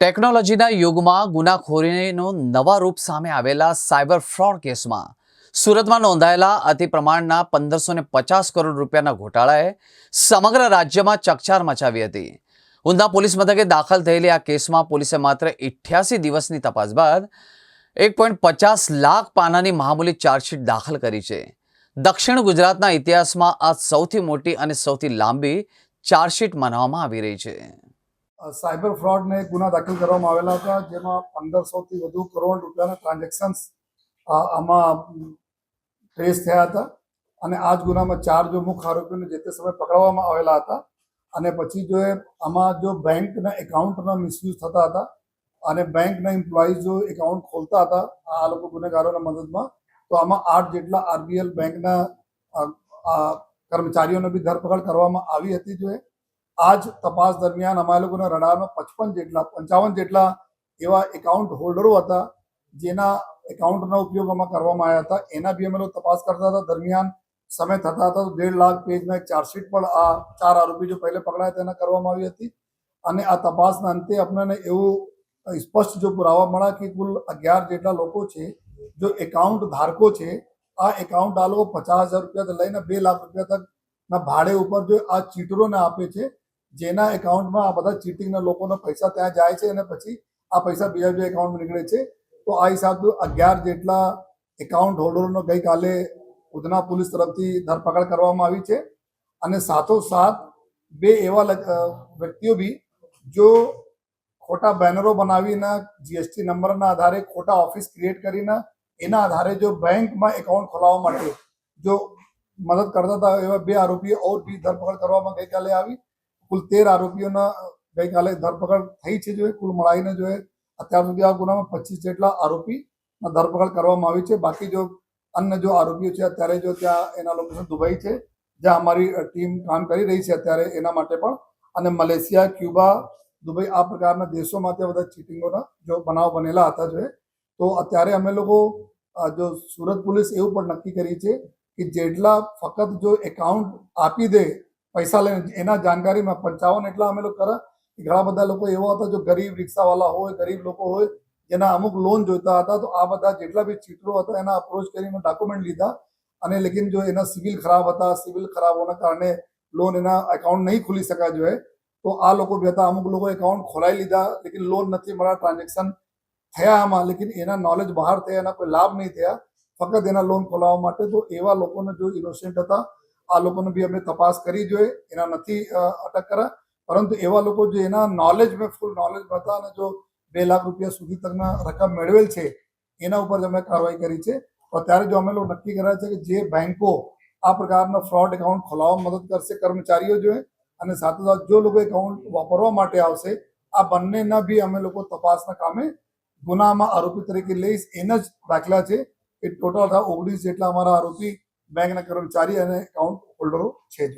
ટેકનોલોજીના યુગમાં ગુનાખોરીનો નવા રૂપ સામે આવેલા સાયબર ફ્રોડ કેસમાં સુરતમાં નોંધાયેલા અતિ પ્રમાણના પંદરસો પચાસ કરોડ રૂપિયાના ઘોટાળાએ સમગ્ર રાજ્યમાં ચકચાર મચાવી હતી. ઊંધા પોલીસ મથકે દાખલ થયેલી આ કેસમાં પોલીસે માત્ર ઇઠ્યાસી દિવસની તપાસ બાદ એક પોઈન્ટ પચાસ લાખ પાનાની મહામૂલી ચાર્જશીટ દાખલ કરી છે. દક્ષિણ ગુજરાતના ઇતિહાસમાં આ સૌથી મોટી અને સૌથી લાંબી ચાર્જશીટ માનવામાં આવી રહી છે. સાયબર ફ્રોડને ગુના દાખલ કરવામાં આવેલા હતા, જેમાં પંદરસોથી વધુ કરોડ રૂપિયાના ટ્રાન્ઝેક્શન્સ આમાં ટ્રેસ થયા હતા. અને આ જ ગુનામાં ચાર જો મુખ્ય આરોપીઓને જે તે સમયે પકડવામાં આવેલા હતા. અને પછી જો એ આમાં જો બેંકના એકાઉન્ટના મિસયુઝ થતા હતા અને બેંકના એમ્પ્લોઈઝ જો એકાઉન્ટ ખોલતા હતા, આ લોકો ગુનેગારોના મદદમાં, તો આમાં આઠ જેટલા આરબીએલ બેંકના કર્મચારીઓને બી ધરપકડ કરવામાં આવી હતી જો આ જ તપાસ દરમિયાન અમારા લોકોના રડારમાં પચપન જેટલા, પંચાવન જેટલા એવા એકાઉન્ટ હોલ્ડરો હતા, જેના એકાઉન્ટનો ઉપયોગ અમે કરવામાં આવ્યા હતા. એના બી અમે લોકો તપાસ કરતા હતા. દરમિયાન સમય થતા હતા દેઢ લાખ પેજના એક ચાર્જશીટ પણ આ ચાર આરોપી જો પહેલે પકડાયા તેના કરવામાં આવી હતી. અને આ તપાસના અંતે આપણને એવું સ્પષ્ટ જો પુરાવા મળ્યા કે કુલ અગિયાર જેટલા લોકો છે, જો એકાઉન્ટ ધારકો છે, આ એકાઉન્ટ આ લોકો પચાસ હજાર રૂપિયાથી લઈને બે લાખ રૂપિયા તકના ભાડે ઉપર જો આ ચીટરોને આપે છે જેના એકાઉન્ટમાં આ બધા ચીટિંગના લોકોના પૈસા ત્યાં જાય છે અને પછી આ પૈસા બીજા બીજા એકાઉન્ટમાં નીકળે છે. તો આ હિસાબથી અગિયાર જેટલા એકાઉન્ટ હોલ્ડરોનો ગઈકાલે ઉધના પોલીસ તરફથી ધરપકડ કરવામાં આવી છે. અને સાથોસાથ બે એવા વ્યક્તિઓ બી જો ખોટા બેનરો બનાવીને જીએસટી નંબરના આધારે ખોટા ઓફિસ ક્રિએટ કરીને, એના આધારે જો બેંકમાં એકાઉન્ટ ખોલાવવા માટે જો મદદ કરતા હતા એવા બે આરોપીઓ ઓર બી ધરપકડ કરવામાં ગઈકાલે આવી. કુલ તેર આરોપીઓના ગઈકાલે ધરપકડ થઈ છે જોઈએ કુલ મળાઈને જોઈએ અત્યાર સુધી આ ગુનામાં પચીસ જેટલા આરોપીના ધરપકડ કરવામાં આવી છે. બાકી જો અન્ય જો આરોપીઓ છે, અત્યારે જો ત્યાં એના લોકેશન દુબઈ છે, જ્યાં અમારી ટીમ કામ કરી રહી છે અત્યારે એના માટે પણ. અને મલેશિયા, ક્યુબા, દુબઈ આ પ્રકારના દેશોમાં ત્યાં બધા ચીટિંગોના જો બનાવ બનેલા હતા જોઈએ તો અત્યારે અમે લોકો જો સુરત પોલીસ એવું પણ નક્કી કરી છે કે જેટલા ફક્ત જો એકાઉન્ટ આપી દે પૈસા લઈને એના જાણકારીમાં પંચાવન એટલા અમે લોકો કર્યા ઘણા બધા લોકો એવા હતા જો ગરીબ રિક્ષાવાળા હોય, ગરીબ લોકો હોય, જેના અમુક લોન જોઈતા હતા, તો આ બધા જેટલા બી ચીટરો હતા, એના અપ્રોચ કરીને ડોક્યુમેન્ટ લીધા. અને લેકિન જો એના સિવિલ ખરાબ હતા સિવિલ ખરાબ હોવાના કારણે લોન એના એકાઉન્ટ નહીં ખુલી શકા જોઈએ તો આ લોકો બી હતા, અમુક લોકો એકાઉન્ટ ખોલાવી લીધા, લેકિન લોન નથી મળ્યા ટ્રાન્ઝેક્શન થયા આમાં, લેકિન એના નોલેજ બહાર થયા, એના કોઈ લાભ નહીં થયા, ફક્ત એના લોન ખોલાવવા માટે, તો એવા લોકોને જો ઇનોસેન્ટ હતા આ લોકોને બી અમે તપાસ કરી જોઈએ એના નથી અટક કર્યા. પરંતુ એવા લોકો જે એના નોલેજ મેં ફૂલ નોલેજ હતા અને જો બે લાખ રૂપિયા સુધી તકના રકમ મેળવેલ છે, એના ઉપર અમે કાર્યવાહી કરી છે. તો અત્યારે જો અમે લોકો નક્કી કર્યા છે કે જે બેંકો આ પ્રકારના ફ્રોડ એકાઉન્ટ ખોલાવવા મદદ કરશે કર્મચારીઓ જોઈએ અને સાથે સાથે જો લોકો એકાઉન્ટ વાપરવા માટે આવશે, આ બંનેના બી અમે લોકો તપાસના કામે ગુનામાં આરોપી તરીકે લઈશ, એના જ દાખલા છે એ ટોટલ ઓગણીસ જેટલા અમારા આરોપી બેંકના કર્મચારી અને એકાઉન્ટ હોલ્ડરો છે જ